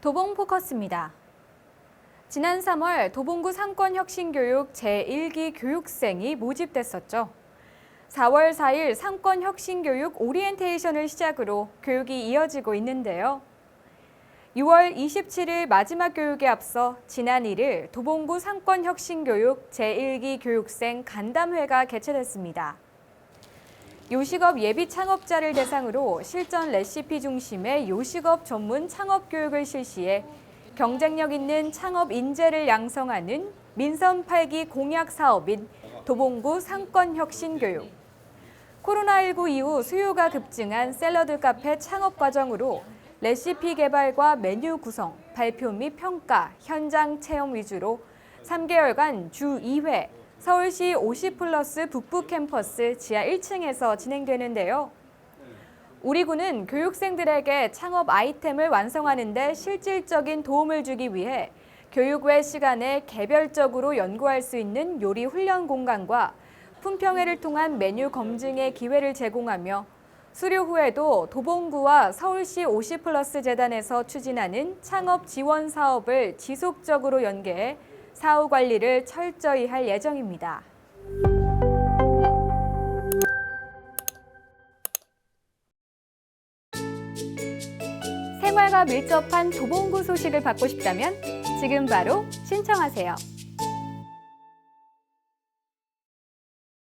도봉 포커스입니다. 지난 3월 도봉구 상권혁신교육 제1기 교육생이 모집됐었죠. 4월 4일 상권혁신교육 오리엔테이션을 시작으로 교육이 이어지고 있는데요. 6월 27일 마지막 교육에 앞서 지난 1일 도봉구 상권혁신교육 제1기 교육생 간담회가 개최됐습니다. 요식업 예비 창업자를 대상으로 실전 레시피 중심의 요식업 전문 창업 교육을 실시해 경쟁력 있는 창업 인재를 양성하는 민선 8기 공약 사업인 도봉구 상권 혁신 교육. 코로나19 이후 수요가 급증한 샐러드 카페 창업 과정으로 레시피 개발과 메뉴 구성, 발표 및 평가, 현장 체험 위주로 3개월간 주 2회 서울시 50플러스 북부 캠퍼스 지하 1층에서 진행되는데요. 우리 군은 교육생들에게 창업 아이템을 완성하는 데 실질적인 도움을 주기 위해 교육 외 시간에 개별적으로 연구할 수 있는 요리 훈련 공간과 품평회를 통한 메뉴 검증의 기회를 제공하며 수료 후에도 도봉구와 서울시 50플러스 재단에서 추진하는 창업 지원 사업을 지속적으로 연계해 사후 관리를 철저히 할 예정입니다. 생활과 밀접한 도봉구 소식을 받고 싶다면 지금 바로 신청하세요.